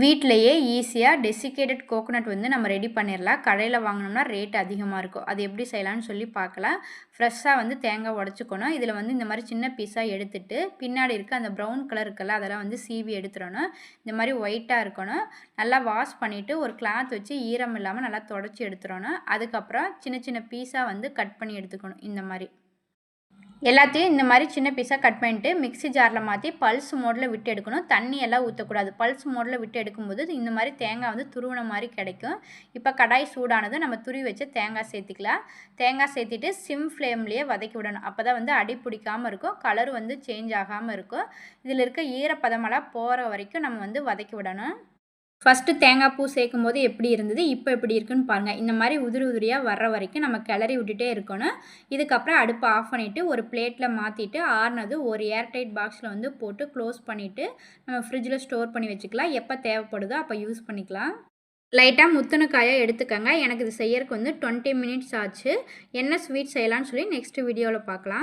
வீட்டிலையே ஈஸியாக desiccated coconut வந்து நம்ம ரெடி பண்ணிடலாம் கடையில் வாங்கினோம்னா ரேட் அதிகமாக இருக்கும். அது எப்படி செய்யலாம்னு சொல்லி பார்க்கலாம். ஃப்ரெஷ்ஷாக வந்து தேங்காய் உடச்சிக்கணும். இதில் வந்து இந்த மாதிரி சின்ன பீஸாக எடுத்துட்டு பின்னாடி இருக்க அந்த ப்ரௌன் கலர் இருக்குல்ல அதெல்லாம் வந்து சீவி எடுத்துடணும். இந்த மாதிரி ஒயிட்டாக இருக்கணும். நல்லா வாஷ் பண்ணிவிட்டு ஒரு கிளாத் வச்சு ஈரம் இல்லாமல் நல்லா தொடச்சி எடுத்துடணும். அதுக்கப்புறம் சின்ன சின்ன பீஸாக வந்து கட் பண்ணி எடுத்துக்கணும். இந்த மாதிரி. எல்லாத்தையும் இந்த மாதிரி சின்ன பீஸாக கட் பண்ணிட்டு மிக்ஸி ஜாரில் மாற்றி பல்ஸ் மோடில் விட்டு எடுக்கணும். தண்ணி எல்லாம் ஊற்றக்கூடாது பல்ஸ் மோடில் விட்டு எடுக்கும்போது இந்த மாதிரி தேங்காய் வந்து துருவின மாதிரி கிடைக்கும். இப்போ கடாய் சூடானது நம்ம துருவி வச்சு தேங்காய் சேர்த்திக்கலாம். தேங்காய் சேர்த்திட்டு சிம் ஃப்ளேம்லேயே வதக்கி விடணும். அப்போ தான் வந்து அடி பிடிக்காமல் இருக்கும். கலர் வந்து சேஞ்ச் ஆகாமல் இருக்கும். இதில் இருக்க ஈரப்பதமெல்லாம் போகிற வரைக்கும் நம்ம வந்து வதக்கி விடணும். ஃபஸ்ட்டு தேங்காய் பூ சேர்க்கும் போது எப்படி இருந்தது இப்போ எப்படி இருக்குன்னு பாருங்கள் இந்த மாதிரி உதிரி உதிரியாக வர்ற வரைக்கும் நம்ம கிளறி விட்டுட்டே இருக்கணும். இதுக்கப்புறம் அடுப்பை ஆஃப் பண்ணிவிட்டு ஒரு பிளேட்டில் மாற்றிட்டு ஆறுனது ஒரு ஏர்டைட் பாக்ஸில் வந்து போட்டு க்ளோஸ் பண்ணிவிட்டு நம்ம ஃப்ரிட்ஜில் ஸ்டோர் பண்ணி வச்சுக்கலாம். எப்போ தேவைப்படுதோ அப்போ யூஸ் பண்ணிக்கலாம். லைட்டாக முத்துன காயாக எடுத்துக்கோங்க. எனக்கு இது செய்யறதுக்கு வந்து டுவெண்ட்டி மினிட்ஸ் ஆச்சு. என்ன ஸ்வீட் செய்யலாம்னு சொல்லி நெக்ஸ்ட் வீடியோவில் பார்க்கலாம்.